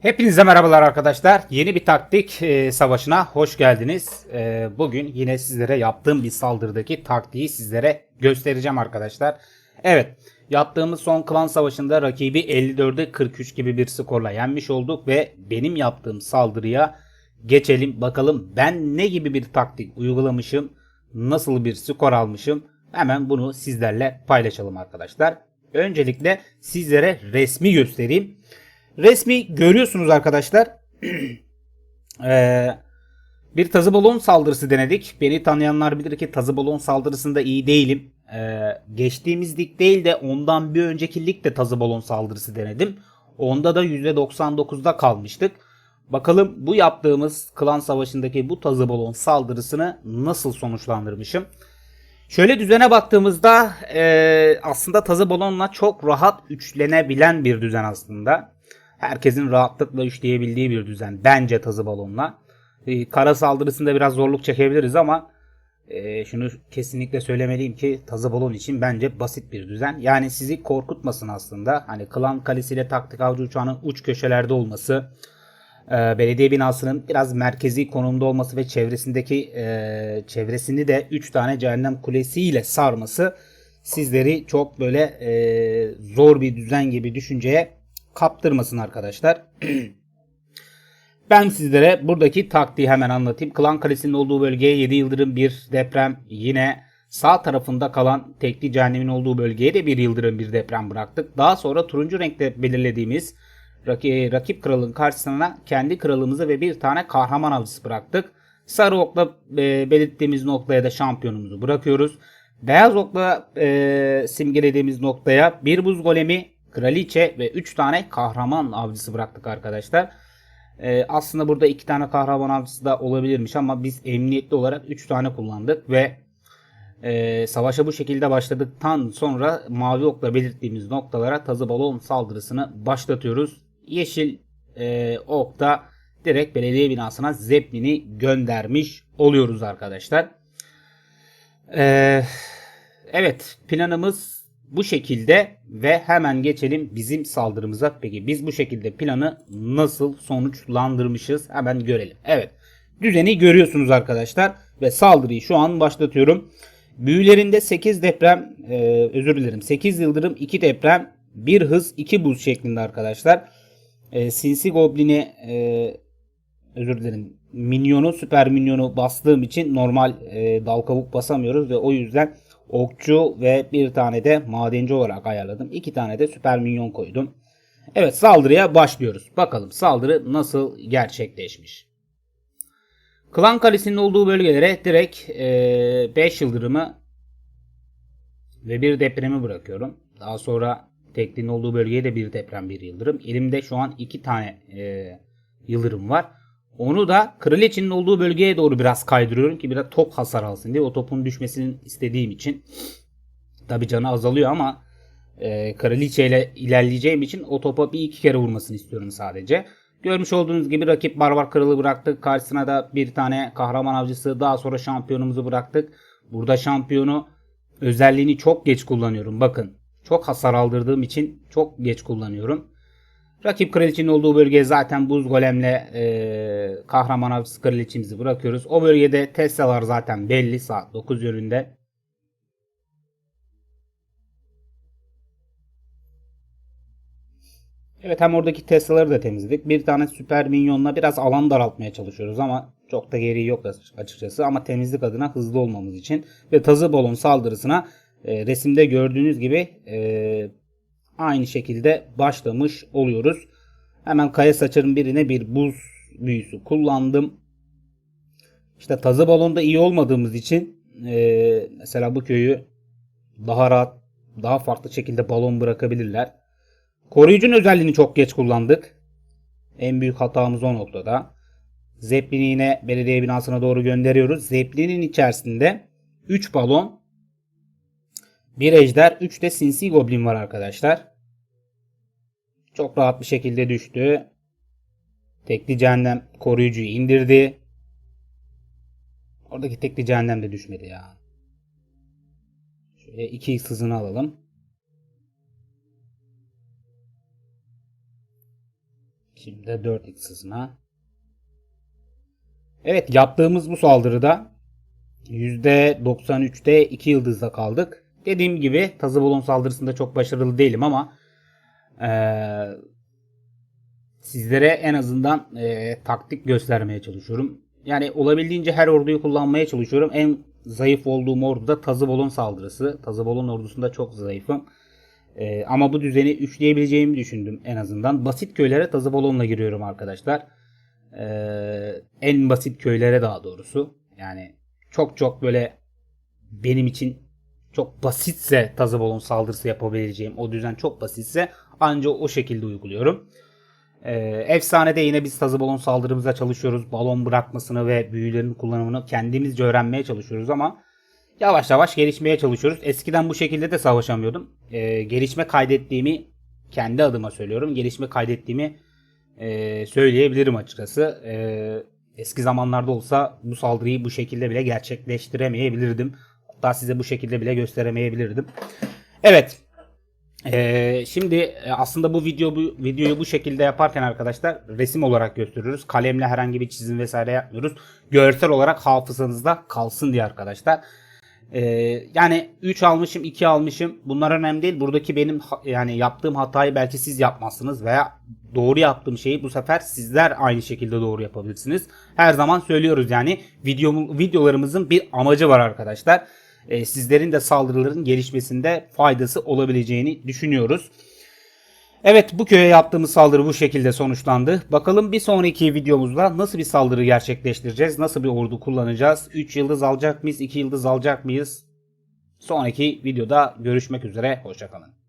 Hepinize merhabalar arkadaşlar. Yeni bir taktik e, savaşına hoş geldiniz. E, bugün yine sizlere yaptığım bir saldırıdaki taktiği sizlere göstereceğim arkadaşlar. Evet, yaptığımız son klan savaşında rakibi 54'e 43 gibi bir skorla yenmiş olduk ve benim yaptığım saldırıya geçelim. Bakalım ben ne gibi bir taktik uygulamışım, nasıl bir skor almışım. Hemen bunu sizlerle paylaşalım arkadaşlar. Öncelikle sizlere resmi göstereyim. Resmi görüyorsunuz arkadaşlar. Ee, bir tazı balon saldırısı denedik. Beni tanıyanlar bilir ki tazı balon saldırısında iyi değilim. Ee, geçtiğimiz lig değil de ondan bir önceki ligde tazı balon saldırısı denedim. Onda da %99'da kalmıştık. Bakalım bu yaptığımız klan savaşındaki bu tazı balon saldırısını nasıl sonuçlandırmışım. Şöyle düzene baktığımızda e, aslında tazı balonla çok rahat üçlenebilen bir düzen aslında herkesin rahatlıkla işleyebildiği bir düzen. Bence tazı balonla. Ee, kara saldırısında biraz zorluk çekebiliriz ama e, şunu kesinlikle söylemeliyim ki tazı balon için bence basit bir düzen. Yani sizi korkutmasın aslında. Hani klan kalesiyle taktik avcı uçağının uç köşelerde olması, e, belediye binasının biraz merkezi konumda olması ve çevresindeki e, çevresini de 3 tane cehennem kulesiyle sarması sizleri çok böyle e, zor bir düzen gibi düşünceye kaptırmasın arkadaşlar. ben sizlere buradaki taktiği hemen anlatayım. Klan Kalesi'nin olduğu bölgeye 7 yıldırım bir deprem yine sağ tarafında kalan tekli cehennemin olduğu bölgeye de bir yıldırım bir deprem bıraktık. Daha sonra turuncu renkte belirlediğimiz rakip kralın karşısına kendi kralımızı ve bir tane kahraman avcısı bıraktık. Sarı okla e, belirttiğimiz noktaya da şampiyonumuzu bırakıyoruz. Beyaz okla e, simgelediğimiz noktaya bir buz golemi, kraliçe ve 3 tane kahraman avcısı bıraktık arkadaşlar. Ee, aslında burada 2 tane kahraman avcısı da olabilirmiş ama biz emniyetli olarak 3 tane kullandık ve e, savaşa bu şekilde başladıktan sonra mavi okla belirttiğimiz noktalara tazı balon saldırısını başlatıyoruz. Yeşil e, okta direkt belediye binasına Zeppelin'i göndermiş oluyoruz arkadaşlar. Ee, evet planımız bu şekilde ve hemen geçelim bizim saldırımıza. Peki biz bu şekilde planı nasıl sonuçlandırmışız hemen görelim. Evet düzeni görüyorsunuz arkadaşlar ve saldırıyı şu an başlatıyorum. Büyülerinde 8 deprem e, özür dilerim 8 yıldırım 2 deprem 1 hız 2 buz şeklinde arkadaşlar. E, Sinsi Goblin'i e, özür dilerim minyonu süper minyonu bastığım için normal e, dal kabuk basamıyoruz ve o yüzden okçu ve bir tane de madenci olarak ayarladım. İki tane de süper minyon koydum. Evet saldırıya başlıyoruz. Bakalım saldırı nasıl gerçekleşmiş. Klan Kalesi'nin olduğu bölgelere direkt 5 e, yıldırımı ve bir depremi bırakıyorum. Daha sonra tekliğin olduğu bölgeye de bir deprem bir yıldırım. Elimde şu an iki tane e, yıldırım var. Onu da kraliçenin olduğu bölgeye doğru biraz kaydırıyorum ki biraz top hasar alsın diye. O topun düşmesini istediğim için. Tabi canı azalıyor ama e, kraliçe ile ilerleyeceğim için o topa bir iki kere vurmasını istiyorum sadece. Görmüş olduğunuz gibi rakip barbar kralı bıraktık. Karşısına da bir tane kahraman avcısı daha sonra şampiyonumuzu bıraktık. Burada şampiyonu özelliğini çok geç kullanıyorum. Bakın çok hasar aldırdığım için çok geç kullanıyorum. Rakip kraliçenin olduğu bölgeye zaten buz golemle e, kahraman avcısı kraliçemizi bırakıyoruz. O bölgede Tesla'lar zaten belli saat 9 yönünde. Evet hem oradaki Tesla'ları da temizledik. Bir tane süper minyonla biraz alan daraltmaya çalışıyoruz ama çok da gereği yok açıkçası. Ama temizlik adına hızlı olmamız için ve tazı balon saldırısına e, resimde gördüğünüz gibi e, aynı şekilde başlamış oluyoruz. Hemen kaya saçarın birine bir buz büyüsü kullandım. İşte tazı balonda iyi olmadığımız için e, mesela bu köyü daha rahat, daha farklı şekilde balon bırakabilirler. Koruyucunun özelliğini çok geç kullandık. En büyük hatamız o noktada. Zeppelin'i yine belediye binasına doğru gönderiyoruz. Zeppelin'in içerisinde 3 balon bir ejder, 3 de sinsi goblin var arkadaşlar. Çok rahat bir şekilde düştü. Tekli cehennem koruyucuyu indirdi. Oradaki tekli cehennem de düşmedi ya. Şöyle 2 hızını alalım. Şimdi de 4x hızına. Evet yaptığımız bu saldırıda %93'te 2 yıldızda kaldık. Dediğim gibi tazı balon saldırısında çok başarılı değilim ama eee, sizlere en azından eee, taktik göstermeye çalışıyorum. Yani olabildiğince her orduyu kullanmaya çalışıyorum. En zayıf olduğum ordu da tazı balon saldırısı. Tazı balon ordusunda çok zayıfım. Eee, ama bu düzeni üçleyebileceğimi düşündüm en azından. Basit köylere tazı balonla giriyorum arkadaşlar. Eee, en basit köylere daha doğrusu. Yani çok çok böyle benim için çok basitse tazı balon saldırısı yapabileceğim o düzen çok basitse ancak o şekilde uyguluyorum. Ee, efsanede yine biz tazı balon saldırımıza çalışıyoruz. Balon bırakmasını ve büyülerin kullanımını kendimizce öğrenmeye çalışıyoruz ama yavaş yavaş gelişmeye çalışıyoruz. Eskiden bu şekilde de savaşamıyordum. Ee, gelişme kaydettiğimi kendi adıma söylüyorum. Gelişme kaydettiğimi e, söyleyebilirim açıkçası. Ee, eski zamanlarda olsa bu saldırıyı bu şekilde bile gerçekleştiremeyebilirdim. Hatta size bu şekilde bile gösteremeyebilirdim. Evet. Ee, şimdi e, aslında bu video bu videoyu bu şekilde yaparken arkadaşlar resim olarak gösteriyoruz. Kalemle herhangi bir çizim vesaire yapmıyoruz. Görsel olarak hafızanızda kalsın diye arkadaşlar. Ee, yani 3 almışım 2 almışım bunlar önemli değil. Buradaki benim yani yaptığım hatayı belki siz yapmazsınız veya doğru yaptığım şeyi bu sefer sizler aynı şekilde doğru yapabilirsiniz. Her zaman söylüyoruz yani video, videolarımızın bir amacı var arkadaşlar. Ee, sizlerin de saldırıların gelişmesinde faydası olabileceğini düşünüyoruz. Evet bu köye yaptığımız saldırı bu şekilde sonuçlandı. Bakalım bir sonraki videomuzda nasıl bir saldırı gerçekleştireceğiz? Nasıl bir ordu kullanacağız? 3 yıldız alacak mıyız? 2 yıldız alacak mıyız? Sonraki videoda görüşmek üzere. Hoşçakalın.